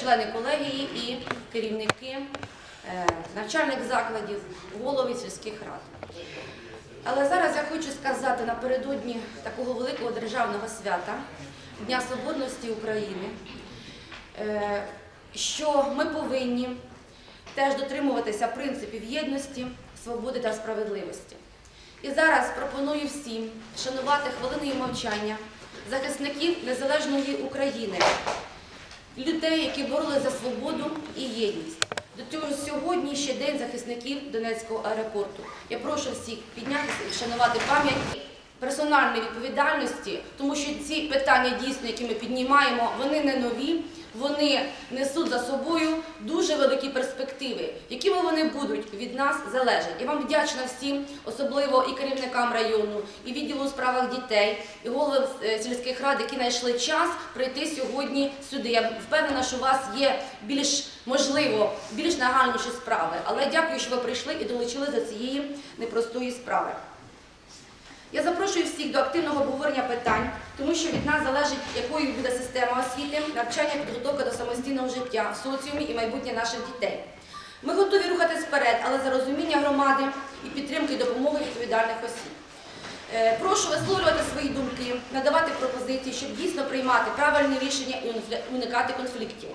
члени колегії і керівники е, навчальних закладів, голови сільських рад. Але зараз я хочу сказати напередодні такого великого державного свята Дня Соборності України, е, що ми повинні теж дотримуватися принципів єдності, свободи та справедливості. І зараз пропоную всім шанувати хвилиною мовчання захисників незалежної України, людей, які боролися за свободу і єдність. До цього сьогодні ще день захисників Донецького аеропорту. Я прошу всіх піднятися і вшанувати пам'ять персональної відповідальності, тому що ці питання дійсно, які ми піднімаємо, вони не нові. Вони несуть за собою дуже великі перспективи, якими вони будуть від нас залежать. Я вам вдячна всім, особливо і керівникам району, і відділу у справах дітей, і головам е, сільських рад, які знайшли час прийти сьогодні сюди. Я впевнена, що у вас є більш можливо більш нагальніші справи. Але дякую, що ви прийшли і долучили до цієї непростої справи. Я запрошую всіх до активного обговорення питань, тому що від нас залежить, якою буде система освіти, навчання, підготовка до самостійного життя соціумі і майбутнє наших дітей. Ми готові рухатись вперед, але за розуміння громади і підтримки і допомоги відповідальних осіб. Е, Прошу висловлювати свої думки, надавати пропозиції, щоб дійсно приймати правильні рішення і уникати конфліктів.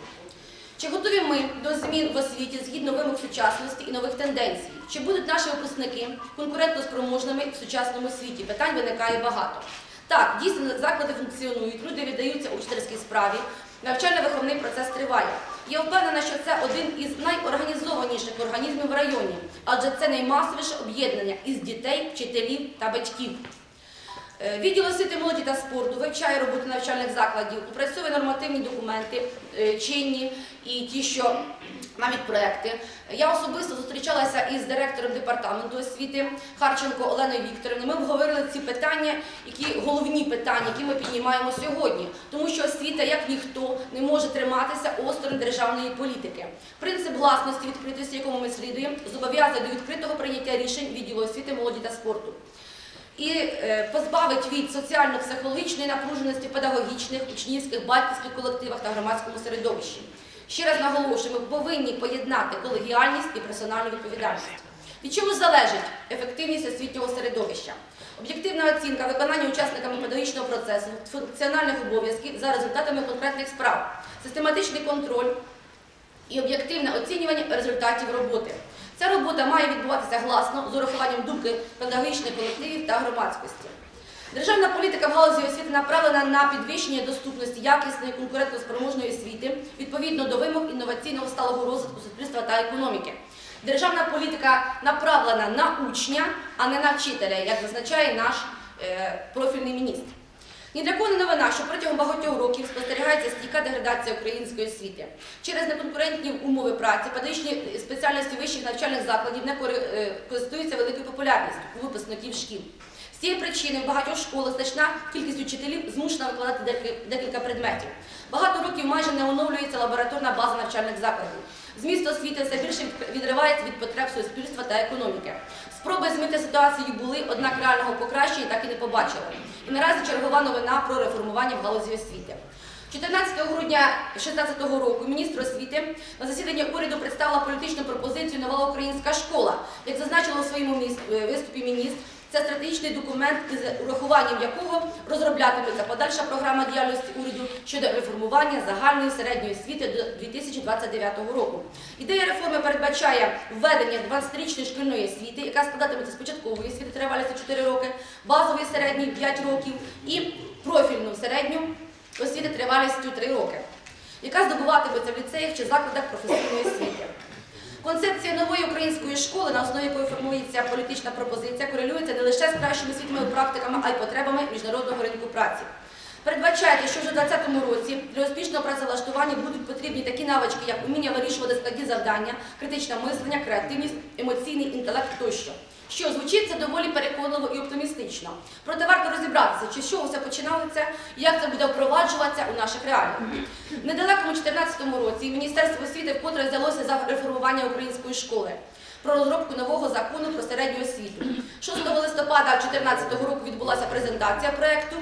Чи готові ми до змін в освіті згідно вимог сучасності і нових тенденцій? Чи будуть наші випускники конкурентоспроможними в сучасному світі? Питань виникає багато. Так, дійсно, заклади функціонують, люди віддаються учительській справі, навчально-виховний процес триває. Я впевнена, що це один із найорганізованіших організмів в районі, адже це наймасовіше об'єднання із дітей, вчителів та батьків. Е, Відділ освіти молоді та спорту вивчає роботу навчальних закладів, опрацьовує нормативні документи е, чинні і ті, що навіть проекти. Я особисто зустрічалася із директором департаменту освіти Харченко Оленою Вікторівною. Ми обговорили ці питання, які головні питання, які ми піднімаємо сьогодні, тому що освіта, як ніхто, не може триматися осторонь державної політики. Принцип власності відкритості, якому ми слідуємо, зобов'язує до відкритого прийняття рішень відділу освіти молоді та спорту і е, позбавить від соціально-психологічної напруженості педагогічних, учнівських, батьківських колективах та громадському середовищі. Ще раз наголошую, ми повинні поєднати колегіальність і персональну відповідальність. Від чого залежить ефективність освітнього середовища? Об'єктивна оцінка виконання учасниками педагогічного процесу, функціональних обов'язків за результатами конкретних справ, систематичний контроль і об'єктивне оцінювання результатів роботи. Ця робота має відбуватися гласно з урахуванням думки педагогічних колективів та громадськості. Державна політика в галузі освіти направлена на підвищення доступності якісної конкурентоспроможної освіти відповідно до вимог інноваційного сталого розвитку суспільства та економіки. Державна політика направлена на учня, а не на вчителя, як зазначає наш е, профільний міністр. Ні для кого не новина, що протягом багатьох років спостерігається стійка деградація української освіти. Через неконкурентні умови праці педагогічні спеціальності вищих навчальних закладів не е, користуються великою популярністю випускників шкіл. З цієї причини в багатьох школах значна кількість учителів змушена викладати декілька предметів. Багато років майже не оновлюється лабораторна база навчальних закладів. Зміст освіти все більше відривається від потреб суспільства та економіки. Спроби змити ситуацію були, однак реального покращення так і не побачили. І наразі чергова новина про реформування в галузі освіти. 14 грудня 2016 року міністр освіти на засіданні уряду представила політичну пропозицію Нова українська школа. Як зазначила у своєму виступі міністр, це стратегічний документ, із урахуванням якого розроблятиметься подальша програма діяльності уряду щодо реформування загальної середньої освіти до 2029 року. Ідея реформи передбачає введення 12-річної шкільної освіти, яка складатиметься з початкової освіти тривалістю 4 роки, базової середньої 5 років і профільну середню освіти тривалістю 3 роки, яка здобуватиметься в ліцеях чи закладах професійної освіти. Концепція нової української школи, на основі якої формується політична пропозиція, корелюється не лише з кращими світовими практиками, а й потребами міжнародного ринку праці. Передбачаєте, що вже у 2020 році для успішного працевлаштування будуть потрібні такі навички, як уміння вирішувати складні завдання, критичне мислення, креативність, емоційний інтелект тощо. Що звучить це доволі переконливо і оптимістично. Проте варто розібратися, чи з чого все починалося і як це буде впроваджуватися у наших реаліях. В недалекому 2014 році Міністерство освіти вкотре взялося за реформування української школи. Про розробку нового закону про середню освіту. 6 листопада 2014 року відбулася презентація проекту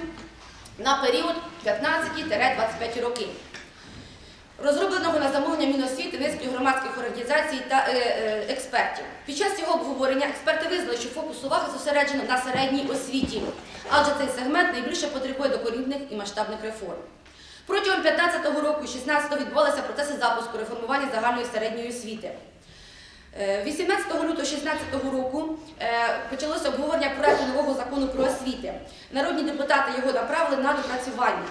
на період 15-25 років. Розробленого на замовлення Міносвіти низки громадських організацій та е, е, експертів. Під час цього обговорення експерти визнали, що фокус уваги зосереджено на середній освіті, адже цей сегмент найбільше потребує докорінних і масштабних реформ. Протягом 15-го року і 16-го відбувалися процеси запуску реформування загальної середньої освіти. Е, 18 лютого 2016 року е, почалося обговорення проекту нового закону про освіти. Народні депутати його направили на допрацювання.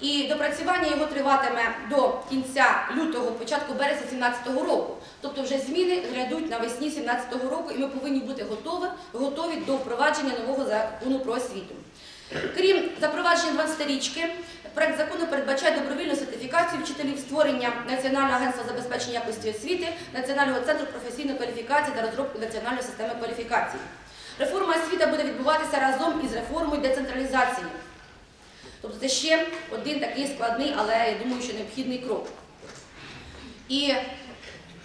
І допрацювання його триватиме до кінця лютого, початку березня 2017 року. Тобто вже зміни грядуть навесні 2017 року, і ми повинні бути готові, готові до впровадження нового закону про освіту. Крім запровадження 12-річки, проект закону передбачає добровільну сертифікацію вчителів, створення Національного агентства забезпечення якості освіти, Національного центру професійної кваліфікації та розробки національної системи кваліфікації. Реформа освіти буде відбуватися разом із реформою децентралізації. Тобто це ще один такий складний, але я думаю, що необхідний крок. І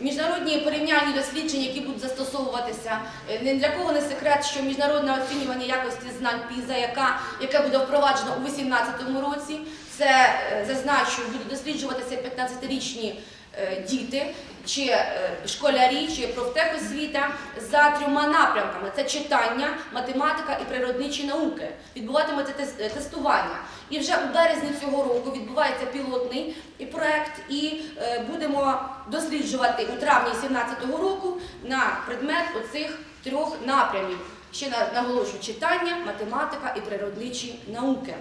міжнародні порівняльні дослідження, які будуть застосовуватися, е, ні для кого не секрет, що міжнародне оцінювання якості знань ПІЗа, яка, яке буде впроваджено у 2018 році, це е, зазначу, будуть досліджуватися 15-річні е, діти, чи школярі, чи профтехосвіта за трьома напрямками: це читання, математика і природничі науки. Відбуватиметься тестування. І вже у березні цього року відбувається пілотний проект, і е, будемо досліджувати у травні 2017 року на предмет оцих трьох напрямів. Ще на- наголошую читання, математика і природничі науки.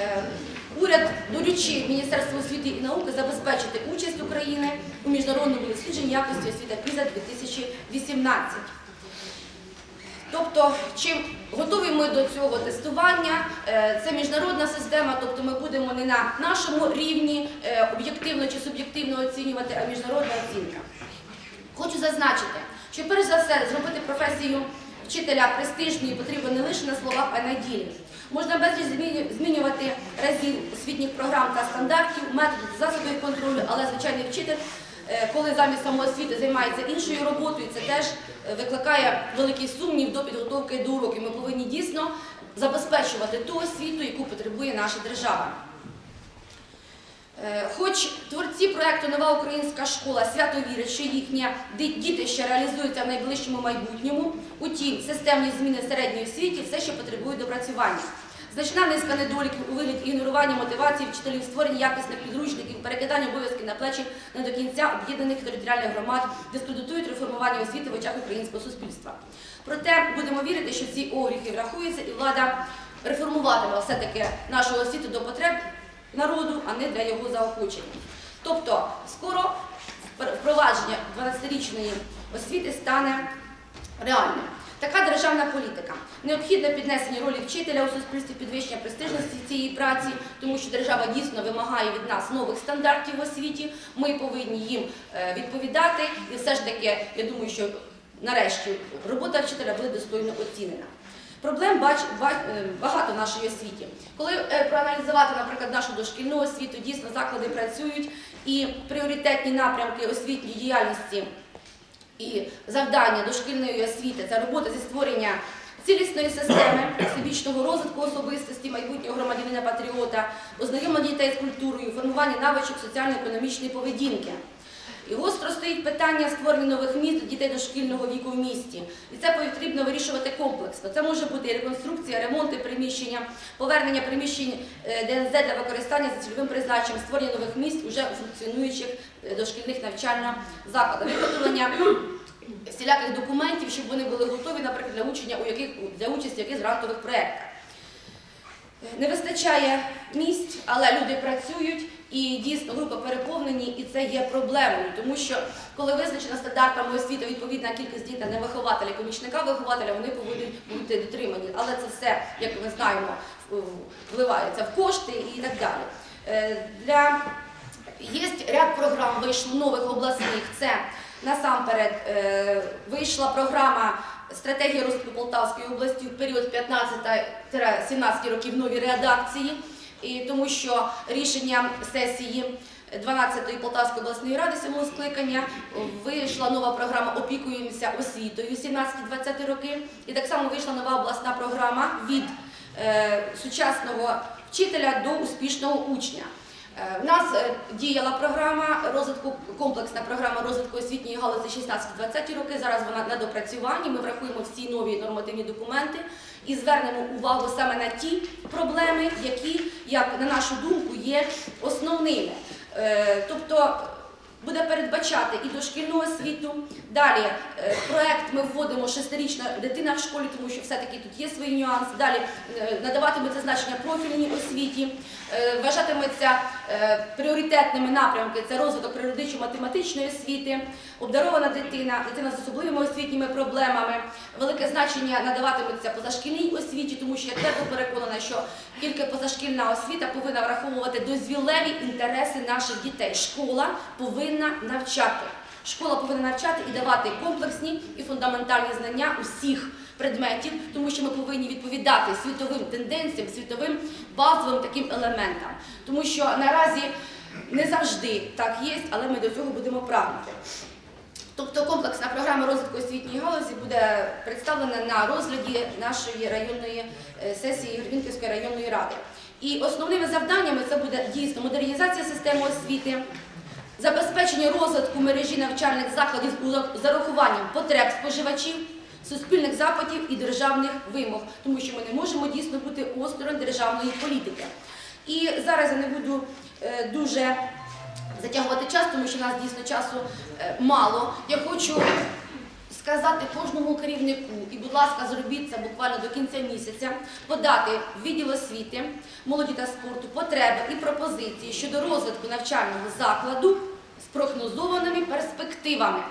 Е, Уряд доручив Міністерству освіти і науки забезпечити участь України у міжнародному дослідженні якості освіти ПІЗа 2018. Тобто, чим готові ми до цього тестування, Е, це міжнародна система, тобто ми будемо не на нашому рівні е, об'єктивно чи суб'єктивно оцінювати, а міжнародна оцінка. Хочу зазначити, що перш за все зробити професію вчителя престижною потрібно не лише на словах, а й на ділі. Можна безліч змінювати разів освітніх програм та стандартів, методів, засобів контролю, але звичайний вчитель, коли замість самоосвіти займається іншою роботою, це теж е, викликає великий сумнів до підготовки до уроків. Ми повинні дійсно забезпечувати ту освіту, яку потребує наша держава. Е, Хоч творці проекту Нова українська школа свято вірять, що їхнє ди- дітище реалізується в найближчому майбутньому, утім, системні зміни в середньої освіті все ще потребують допрацювання. Значна низка недоліків у вигляді ігнорування мотивації вчителів, створення якісних підручників, перекидання обов'язків на плечі не до кінця об'єднаних територіальних громад дискредитують реформування освіти в очах українського суспільства. Проте будемо вірити, що ці огріхи врахуються і влада реформуватиме все-таки нашу освіту до потреб народу, а не для його заохочення. Тобто, скоро впровадження 12-річної освіти стане реальним. Така державна політика. Необхідне піднесення ролі вчителя у суспільстві, підвищення престижності цієї праці, тому що держава дійсно вимагає від нас нових стандартів в освіті. Ми повинні їм е, відповідати, і все ж таки, я думаю, що нарешті робота вчителя буде достойно оцінена. Проблем бач, ба- е, багато в нашій освіті. Коли е, проаналізувати, наприклад, нашу дошкільну освіту, дійсно заклади працюють і пріоритетні напрямки освітньої діяльності і завдання дошкільної освіти це робота зі створення цілісної системи всебічного розвитку особистості, майбутнього громадянина патріота, ознайомлення дітей з культурою, формування навичок соціально-економічної поведінки. І гостро стоїть питання створення нових міст дітей дошкільного віку в місті. І це потрібно вирішувати комплексно. Це може бути реконструкція, ремонти приміщення, повернення приміщень е, ДНЗ для використання за цільовим призначенням, створення нових місць уже функціонуючих е, дошкільних навчальних закладах, виготовлення всіляких документів, щоб вони були готові, наприклад, для учення у яких для участі в якихось грантових проєктах. Не вистачає місць, але люди працюють і дійсно групи переповнені, і це є проблемою, тому що коли визначена стандартами освіти відповідна кількість дітей на вихователя, помічника вихователя, вони повинні бути дотримані. Але це все, як ми знаємо, вливається в кошти і так далі. Е, Для Є ряд програм вийшло нових обласних. Це насамперед е, вийшла програма стратегія розвитку Полтавської області в період 15-17 років в новій редакції, і тому що рішенням сесії 12-ї Полтавської обласної ради сьомого скликання вийшла нова програма Опікуємося освітою 17-20 роки. І так само вийшла нова обласна програма від е, сучасного вчителя до успішного учня. Е, В нас е, діяла програма розвитку, комплексна програма розвитку освітньої галузі 16-20 роки. Зараз вона на допрацюванні. Ми врахуємо всі нові нормативні документи і звернемо увагу саме на ті проблеми, які, як на нашу думку, є основними. Е, Тобто буде передбачати і дошкільну освіту. Далі е, проект ми вводимо шестирічна дитина в школі, тому що все-таки тут є свої нюанси. Далі е, надаватиметься значення профільній освіті, Е, вважатиметься пріоритетними напрямки це розвиток природичо-математичної освіти, обдарована дитина, дитина з особливими освітніми проблемами. Велике значення надаватиметься позашкільній освіті, тому що я твердо переконана, що тільки позашкільна освіта повинна враховувати дозвілеві інтереси наших дітей. Школа повинна навчати. Школа повинна навчати і давати комплексні і фундаментальні знання усіх предметів, тому що ми повинні відповідати світовим тенденціям, світовим базовим таким елементам. Тому що наразі не завжди так є, але ми до цього будемо прагнути. Тобто комплексна програма розвитку освітньої галузі буде представлена на розгляді нашої районної е, сесії Гребінківської районної ради. І основними завданнями це буде дійсно модернізація системи освіти, забезпечення розвитку мережі навчальних закладів з зарахуванням потреб споживачів, суспільних запитів і державних вимог, тому що ми не можемо дійсно бути осторонь державної політики. І зараз я не буду е, дуже затягувати час, тому що в нас дійсно часу мало. Я хочу сказати кожному керівнику, і, будь ласка, зробіть це буквально до кінця місяця, подати в відділ освіти, молоді та спорту потреби і пропозиції щодо розвитку навчального закладу з прогнозованими перспективами.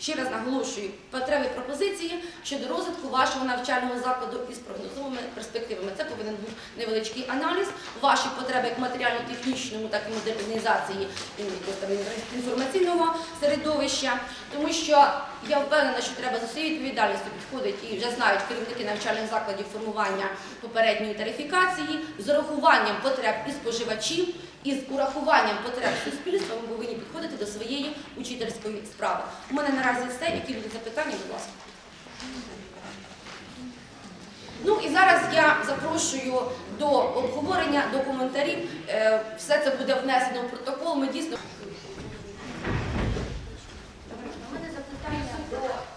Ще раз наголошую, потреби пропозиції щодо розвитку вашого навчального закладу із прогнозованими перспективами. Це повинен бути невеличкий аналіз. Ваші потреби як матеріально-технічному, так і модернізації інформаційного середовища. Тому що я впевнена, що треба з усією відповідальністю підходить і вже знають керівники навчальних закладів формування попередньої тарифікації з урахуванням потреб і споживачів. І з урахуванням потреб суспільства ми повинні підходити до своєї учительської справи. У мене наразі все. Які будуть запитання, будь ласка. Ну і зараз я запрошую до обговорення, до коментарів. Е, Все це буде внесено в протокол. Ми дійсно У мене запитання до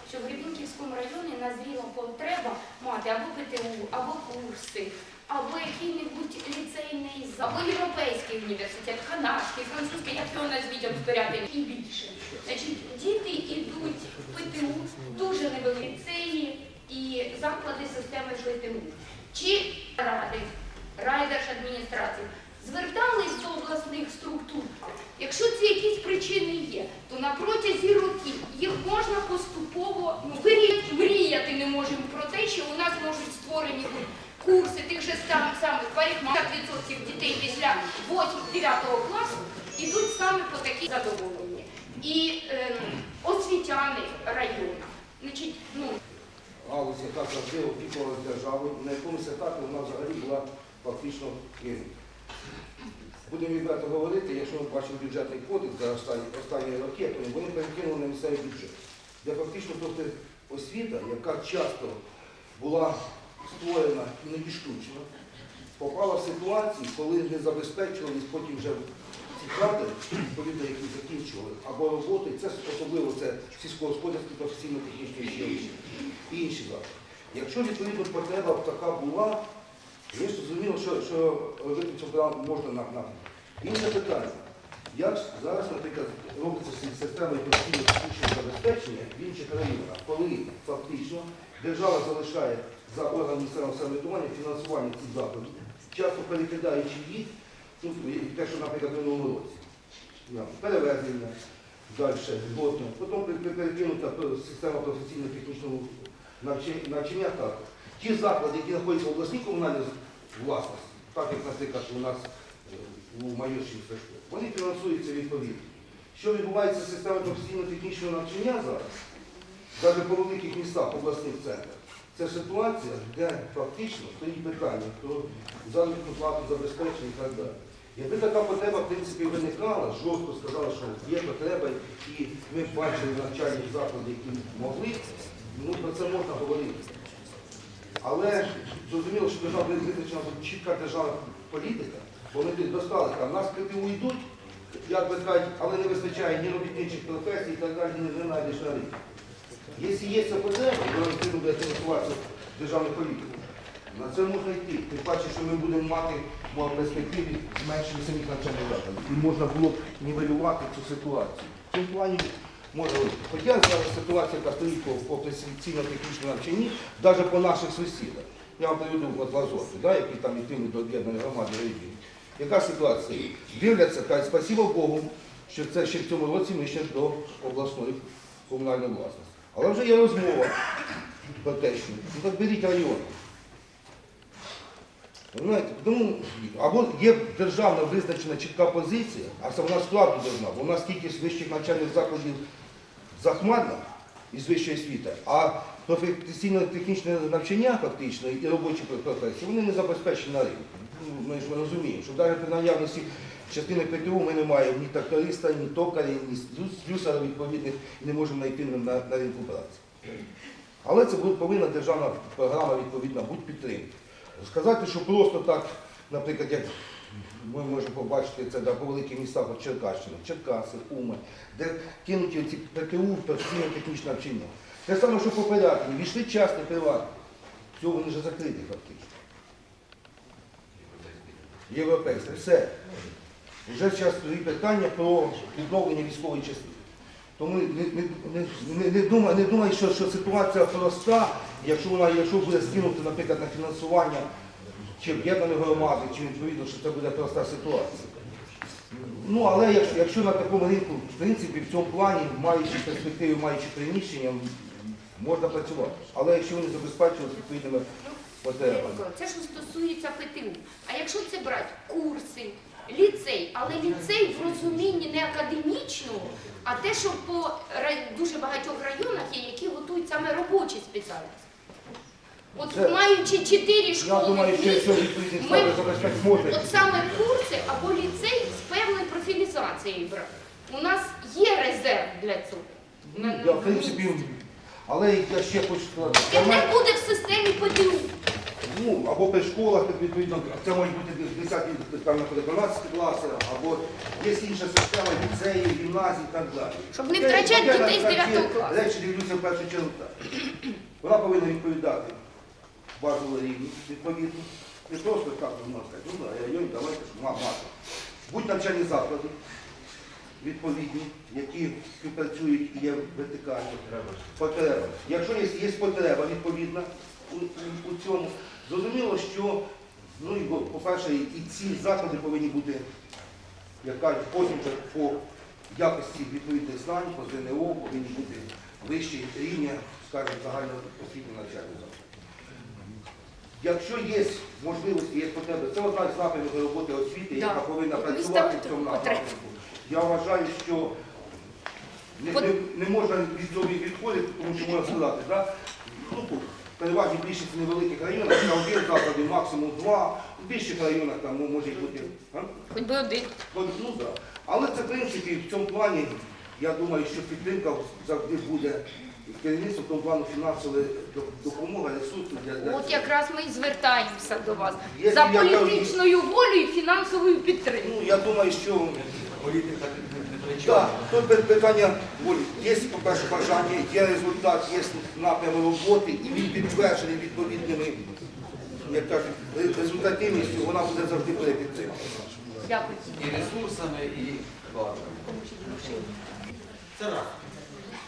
що в Гребінківському районі назріла потреба мати або ПТУ, або курси, або який-небудь ліцейний або європейський університет, канадський, французький, як його назвіть обсторяти, і більше. Значить, діти йдуть в ПТУ, дуже невеликі ліцеї і заклади системи ПТУ. Чи ради, райдержадміністрації звертались до обласних структур. Якщо ці якісь причини є, то на протязі років їх можна поступово ну, вирі- мріяти не можемо про те, що у нас можуть створені бути курси тих же сам- самих парикмахерів. 50% дітей після 8-9 класу йдуть саме по такій задоволенні. І ем, освітяни району. Значить, ну, галузь, яка завжди опікувалася державою, на якомусь етапі вона взагалі була фактично кинута. Будемо відверто говорити, якщо ми бачимо бюджетний кодекс за останні, останні роки, то вони перекинули на місцевий бюджет, де фактично тобто, освіта, яка часто була створена іноді штучно, попала в ситуацію, коли не забезпечувались потім вже ці кадри, відповідно, які закінчували, або роботи, це особливо це сільськогосподарські професійно-технічні училища інші заклади. Якщо відповідно потреба така була, є зрозуміло, що, що робити цьому плані можна на. Інше питання. Як зараз, наприклад, робиться система постійного технічного забезпечення в інших районах, коли фактично держава залишає за органи місцевого самоврядування фінансування цих закладів, часто перекидаючи їх, ну, те, що, наприклад, в минулому році. Перевезення далі, згодно. Потім пер- пер- перекинута система професійно-технічного навчання, навчання так. Ті заклади, які знаходяться в обласній комунальній власності, так як, наприклад, у нас е, у Майорщині Сашко, вони фінансуються відповідно. Що відбувається з системою професійно-технічного навчання зараз, навіть по великих містах, обласних центрах, це ситуація, де фактично стоїть питання про заробітну плату, забезпечення і так далі. Якби така потреба, в принципі, виникала, жорстко сказали, що є потреба, і ми бачили навчальні заклади, які могли, ну про це можна говорити. Але зрозуміло, що держава визначена чітка державна політика, вони тут достали, там нас ПТУ йдуть, як би кажуть, але не вистачає ні робітничих професій і так далі, не знайдеш на ринку. Якщо є потреба, то ми буде фінансувати державну політику. На це можна йти. Тим паче, що ми будемо мати в перспективі зменшення самих навчальних закладів. І можна було б нівелювати цю ситуацію. В цьому плані можна. Хоча зараз ситуація, яка стоїть по, професійно-технічному навчанні, навіть по наших сусідах. Я вам приведу от Лазорки, да, які там йтимуть до об'єднаної громади релігії. Яка ситуація? Дивляться, кажуть, спасибо Богу, що це ще в цьому році ми ще до обласної комунальної власності. Але вже є розмова про те, що ну так беріть район. Тому або є державна визначена чітка позиція, а це вона справді державна, бо у нас кількість вищих навчальних закладів захмарна із вищої освіти, а професійно-технічне навчання фактично і робочі професії, вони не забезпечені на ринку. Ну, Ми ж розуміємо, що навіть при наявності частини ПТУ ми не маємо ні тракториста, ні токаря, ні слюсара відповідних і не можемо знайти на, на ринку праці. Але це повинна державна програма відповідна бути підтримки. Сказати, що просто так, наприклад, як ми можемо побачити це по великих містах от Черкащина, Черкаси, Уми, де кинуті ці ПТУ, професійно-технічне навчання. Те саме, що попередні, війшли частні приватні. Все, вони вже закриті фактично. Європейське, все. Вже зараз стоїть питання про відновлення військової частини. Тому не, не, не, думай, не думай, що, що ситуація проста, якщо вона якщо буде скинути, наприклад, на фінансування чи об'єднаної громади, чи відповідно, що це буде проста ситуація. Ну, але якщо, якщо на такому ринку, в принципі, в цьому плані, маючи перспективи, маючи приміщення, можна працювати. Але якщо вони забезпечують відповідними потребами. Це що стосується ПТУ. А якщо це брати курси, ліцей, але ліцей в розумінні не академічного, а те, що по дуже багатьох районах є, які готують саме робочі спеціальності. От Це- маючи чотири школи думаю, в місті, ми. От саме курси або ліцей з певною профілізацією брати. У нас є резерв для цього. Я, в принципі, але я ще хочу сказати, мене- не буде в системі ПТУ. Ну, або при школах, відповідно, це можуть бути 10 там, наприклад, 12 класи, або є інша система ліцеїв, гімназій і так далі. Щоб не втрачати дітей з 9 класу. Речі дивлюся в першу чергу так. Вона повинна відповідати базовий рівні, відповідно. Не просто так, ну, можна сказати, ну да, район, давайте ж ма- мати. Будь навчальні заклади відповідні, які співпрацюють і є вертикальні потреба. Якщо є, є потреба відповідна у, у, у цьому, зрозуміло, що ну, по-перше, і ці заклади повинні бути, як кажуть, потім по якості відповідних знань, по ЗНО повинні бути вищі рівня, скажімо, загального освітнього навчального закладу. Якщо є можливості, є потреби, це одна з напрямів роботи освіти, Да. яка повинна працювати в цьому напрямку. Я вважаю, що не, не, не можна від цього відходити, тому що можна сказати, да? Переважно більшість невеликих районах, там один заклади, максимум два, в більших районах там ну, може бути. А? Хоч би один. Ну, ну, да. Але це, в принципі, в цьому плані, я думаю, що підтримка завжди буде керівництво в тому плану фінансової допомоги, ресурсів для, для От якраз ми і звертаємося до вас Є за я кажу- політичною волею і фінансовою підтримкою. Ну, я думаю, що Політика Так, тут питання. Є, по-перше, бажання, є результат, є напрям роботи, і він підтверджений відповідними, як кажуть, результативністю, вона буде завжди перепідтримана. Дякую. і ресурсами, і владою. Це раз.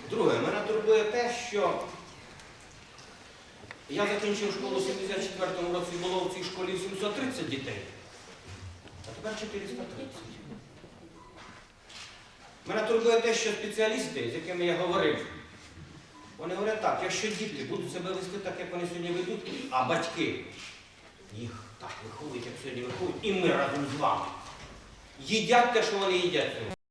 Друге, мене турбує те, що я закінчив школу у 74-му році, було в цій школі 730 дітей, а тепер 430. Мене турбує те, що спеціалісти, з якими я говорив, вони говорять так, якщо діти будуть себе вести так, як вони сьогодні ведуть, а батьки їх так виховують, як сьогодні виховують, і ми разом з вами їдять те, що вони їдять.